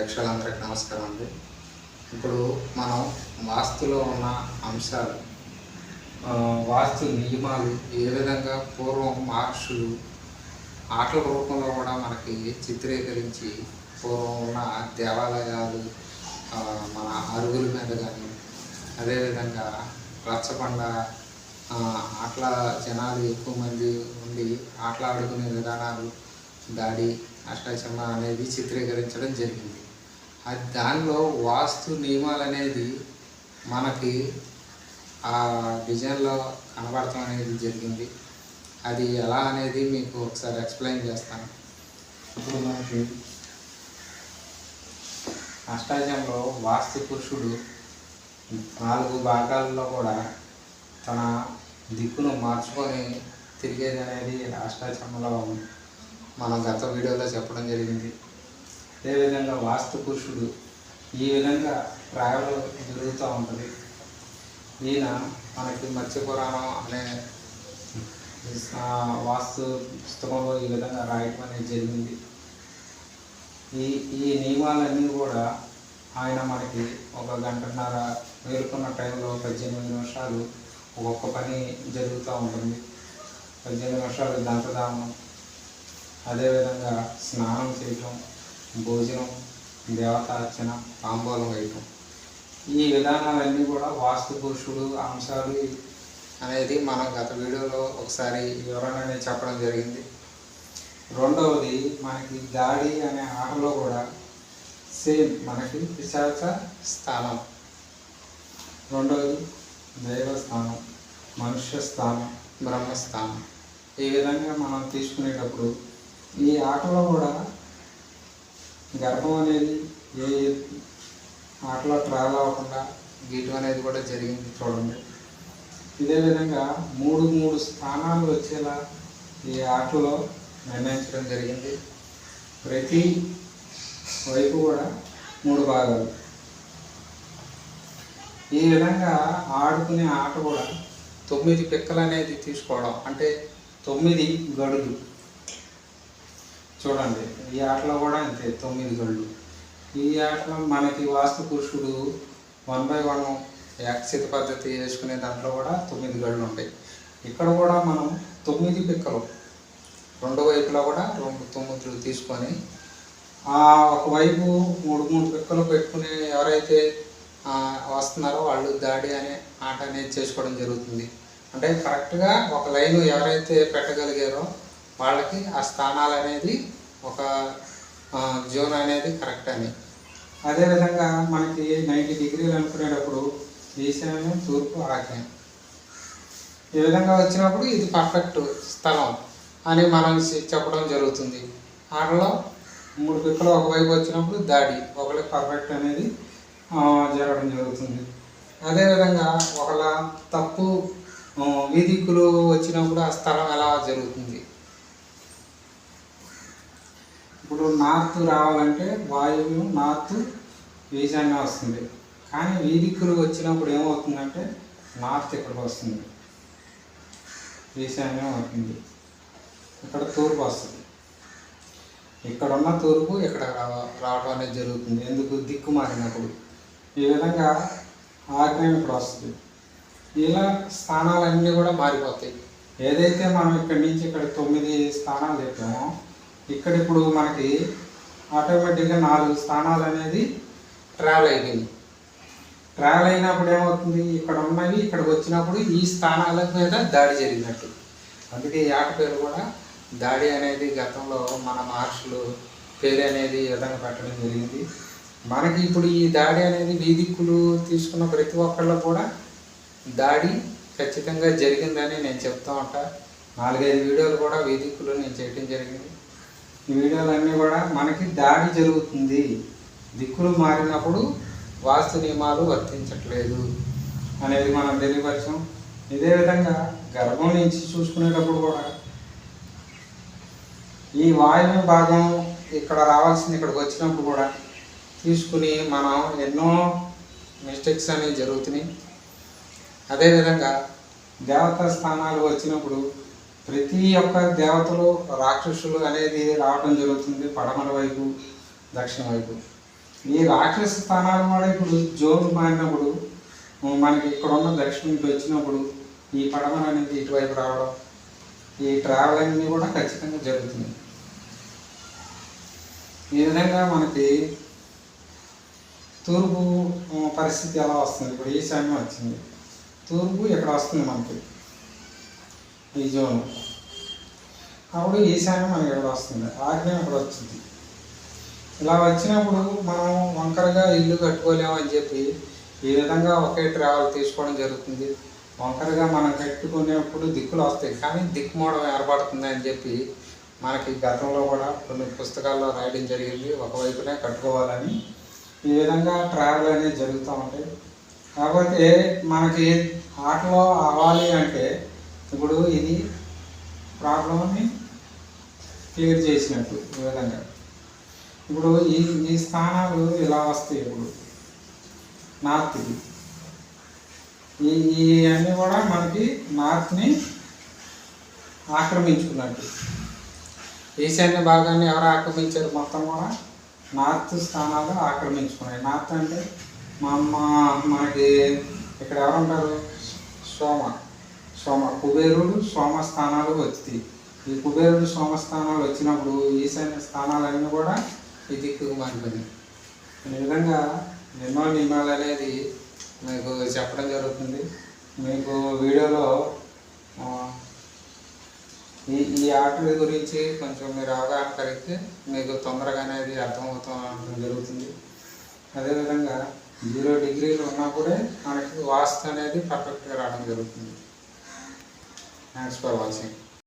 ప్రేక్షకులందరికీ నమస్కారం అండి. ఇప్పుడు మనం వాస్తులో ఉన్న అంశాలు వాస్తు నియమాలు ఏ విధంగా పూర్వం మహర్షులు ఆటల రూపంలో కూడా మనకి చిత్రీకరించి పూర్వం ఉన్న దేవాలయాలు మన అరుగుల మీద కానీ అదేవిధంగా రచ్చబండ ఆటల జనాలు ఎక్కువ మంది ఉండి ఆటలు ఆడుకునే విధానాలు దాడి అష్టాచరణ అనేది చిత్రీకరించడం జరిగింది. అది దానిలో వాస్తు నియమాలు అనేది మనకి ఆ డిజైన్లో కనబడటం అనేది జరిగింది. అది ఎలా అనేది మీకు ఒకసారి ఎక్స్ప్లెయిన్ చేస్తాను. ఇప్పుడు మనకి అష్టాజంలో వాస్తు పురుషుడు నాలుగు భాగాల్లో కూడా తన దిక్కును మార్చుకొని తిరిగేది అనేది అష్టాచంలో మనం గత వీడియోలో చెప్పడం జరిగింది. అదేవిధంగా వాస్తు పురుషుడు ఈ విధంగా ట్రావెల్ జరుగుతూ ఉంటుంది. ఈయన మనకి మత్స్య పురాణం అనే వాస్తు పుస్తకంలో ఈ విధంగా రాయటం అనేది జరిగింది. ఈ ఈ నియమాలన్నీ కూడా ఆయన మనకి ఒక గంటన్నర మేలుకున్న టైంలో పద్దెనిమిది నిమిషాలు ఒక్కొక్క పని జరుగుతూ ఉంటుంది. పద్దెనిమిది నిమిషాలు దంతదానం అదేవిధంగా స్నానం చేయటం భోజనం దేవతార్చన తాంబూలం వేయటం. ఈ విధానాలన్నీ కూడా వాస్తు పురుషుడు అంశాలు అనేది మనం గత వీడియోలో ఒకసారి వివరణ అనేది చెప్పడం జరిగింది. రెండవది మనకి దాడి అనే ఆటలో కూడా సేమ్ మనకి పిశాచ స్థానం. రెండవది దైవస్థానం మనుష్య స్థానం బ్రహ్మస్థానం. ఈ విధంగా మనం తీసుకునేటప్పుడు ఈ ఆటలో కూడా గర్భం అనేది ఏ ఆటలో ట్రావెల్ అవ్వకుండా గీయటం అనేది కూడా జరిగింది చూడండి. ఇదే విధంగా మూడు మూడు స్థానాలు వచ్చేలా ఈ ఆటలో నిర్ణయించడం జరిగింది. ప్రతి వైపు కూడా మూడు భాగాలు. ఈ విధంగా ఆడుకునే ఆట కూడా తొమ్మిది పిక్కలు అనేది తీసుకోవడం అంటే తొమ్మిది గడులు. చూడండి ఈ ఆటలో కూడా అంతే తొమ్మిది గళ్ళు ఈ ఆటలో మనకి వాస్తు పురుషుడు వన్ బై వన్ యాక్సిత పద్ధతి వేసుకునే దాంట్లో కూడా తొమ్మిది గళ్ళు ఉంటాయి. ఇక్కడ కూడా మనం తొమ్మిది పిక్కలు రెండు వైపులా కూడా రెండు తొమ్మిదిలు తీసుకొని ఒకవైపు మూడు మూడు పిక్కలు పెట్టుకుని ఎవరైతే వస్తున్నారో వాళ్ళు దాడి అనే ఆట అనేది చేసుకోవడం జరుగుతుంది. అంటే కరెక్ట్గా ఒక లైన్ ఎవరైతే పెట్టగలిగారో వాళ్ళకి ఆ స్థానాలు అనేది ఒక జోన్ అనేది కరెక్ట్ అని. అదేవిధంగా మనకి నైంటీ డిగ్రీలు అనుకునేటప్పుడు ఈశాన్యం తూర్పు ఆగ్నేయం. ఈ విధంగా వచ్చినప్పుడు ఇది పర్ఫెక్ట్ స్థలం అని మనం చెప్పడం జరుగుతుంది. ఆటలో మూడు పిక్కలు ఒకవైపు వచ్చినప్పుడు దాడి ఒకరికి పర్ఫెక్ట్ అనేది జరగడం జరుగుతుంది. అదేవిధంగా ఒకళ్ళ తప్పు వీధికులు వచ్చినప్పుడు ఆ స్థలం ఎలా జరుగుతుంది? ఇప్పుడు నార్త్ రావాలంటే వాయువు నార్త్ ఈశాన్యం వస్తుంది. కానీ వీధికులు వచ్చినప్పుడు ఏమవుతుందంటే నార్త్ ఇక్కడికి వస్తుంది. ఈశాన్యం అవుతుంది ఇక్కడ తూర్పు వస్తుంది. ఇక్కడ ఉన్న తూర్పు ఇక్కడ రావడం అనేది జరుగుతుంది. ఎందుకు? దిక్కు మారినప్పుడు. ఈ విధంగా ఆగ్నేయం ఇక్కడ వస్తుంది. ఇలా స్థానాలన్నీ కూడా మారిపోతాయి. ఏదైతే మనం ఇక్కడి నుంచి ఇక్కడ తొమ్మిది స్థానాలు చెప్పామో ఇక్కడ ఇప్పుడు మనకి ఆటోమేటిక్గా నాలుగు స్థానాలు అనేది ట్రావెల్ అయిపోయింది. ట్రావెల్ అయినప్పుడు ఏమవుతుంది? ఇక్కడ ఉన్నవి ఇక్కడికి వచ్చినప్పుడు ఈ స్థానాల మీద దాడి జరిగినట్టు. అందుకే ఈ ఆట పేరు కూడా దాడి అనేది గతంలో మన మహర్షులు పేరు అనేది విధంగా పెట్టడం జరిగింది. మనకి ఇప్పుడు ఈ దాడి అనేది వీధిక్కులు తీసుకున్న ప్రతి ఒక్కళ్ళు కూడా దాడి ఖచ్చితంగా జరిగిందని నేను చెప్తా ఉంటా. నాలుగైదు వీడియోలు కూడా వీధిక్కులు నేను చేయడం జరిగింది. ఈ వీడియోలన్నీ కూడా మనకి దాడి జరుగుతుంది. దిక్కులు మారినప్పుడు వాస్తు నియమాలు వర్తించట్లేదు అనేది మనం తెలియపరచం. ఇదే విధంగా గర్భం నుంచి చూసుకునేటప్పుడు కూడా ఈ వాయువ్య భాగం ఇక్కడ రావాల్సింది ఇక్కడికి వచ్చినప్పుడు కూడా తీసుకుని మనం ఎన్నో మిస్టేక్స్ అనేవి జరుగుతున్నాయి. అదేవిధంగా దేవతా స్థానాలు వచ్చినప్పుడు ప్రతి ఒక్క దేవతలు రాక్షసులు అనేది రావడం జరుగుతుంది పడమర వైపు దక్షిణ వైపు. ఈ రాక్షస స్థానాలు కూడా ఇప్పుడు జోన్ మారినప్పుడు మనకి ఇక్కడ ఉన్న దక్షిణకి వచ్చినప్పుడు ఈ పడమర అనేది ఇటువైపు రావడం ఈ ట్రావెలింగ్ కూడా ఖచ్చితంగా జరుగుతుంది. ఈ విధంగా మనకి తూర్పు పరిస్థితి ఎలా వస్తుంది? ఇప్పుడు ఈశాన్యం వచ్చింది. తూర్పు ఇక్కడ వస్తుంది మనకి? ఈ జోన్. అప్పుడు ఈశాన్యం మనకి ఇక్కడ వస్తుంది ఆగ్నేయం ఇక్కడ వచ్చింది ఇలా వచ్చినప్పుడు మనం వంకరగా ఇల్లు కట్టుకోలేము అని చెప్పి ఈ విధంగా ఒకే ట్రావెల్ తీసుకోవడం జరుగుతుంది. వంకరగా మనం కట్టుకునేప్పుడు దిక్కులు వస్తాయి కానీ దిక్కుమూడం ఏర్పడుతుంది అని చెప్పి మనకి గతంలో కూడా కొన్ని పుస్తకాల్లో రాయడం జరిగింది. ఒకవైపునే కట్టుకోవాలని ఈ విధంగా ట్రావెల్ అనేది జరుగుతూ ఉంటాయి కాకపోతే మనకి ఆటలో అవ్వాలి అంటే ఇప్పుడు ఇది ప్రాబ్లమ్ని క్లియర్ చేసినట్టు ఈ విధంగా. ఇప్పుడు ఈ ఈ స్థానాలు ఇలా వస్తాయి ఇప్పుడు? నార్త్కి ఈ ఈ అన్నీ కూడా మనకి నార్త్ని ఆక్రమించుకున్నట్టు. ఈశాన్య భాగాన్ని ఎవరు ఆక్రమించారు మొత్తం కూడా? నార్త్ స్థానాలు ఆక్రమించుకున్నాయి. నార్త్ అంటే మా అమ్మ మనకి ఇక్కడ ఎవరుంటారు సోమ. సోమ. కుబేరుడు సోమ స్థానాలు వచ్చాయి ఈ కుబేరుడు సోమ స్థానాలు వచ్చినప్పుడు ఈశాన్య స్థానాలన్నీ కూడా ఈ దిక్కుకు మారిపోయినాయి ఈ విధంగా ఎన్నో నియమాలు అనేది మీకు చెప్పడం జరుగుతుంది. మీకు వీడియోలో ఈ ఈ ఆటల గురించి కొంచెం మీరు అవగాహన కలిగితే మీకు తొందరగా అనేది అర్థమవుతాం జరుగుతుంది. అదేవిధంగా జీరో డిగ్రీలు ఉన్నప్పుడే మనకి వాస్తు అనేది పర్ఫెక్ట్గా రావడం జరుగుతుంది. Thanks for watching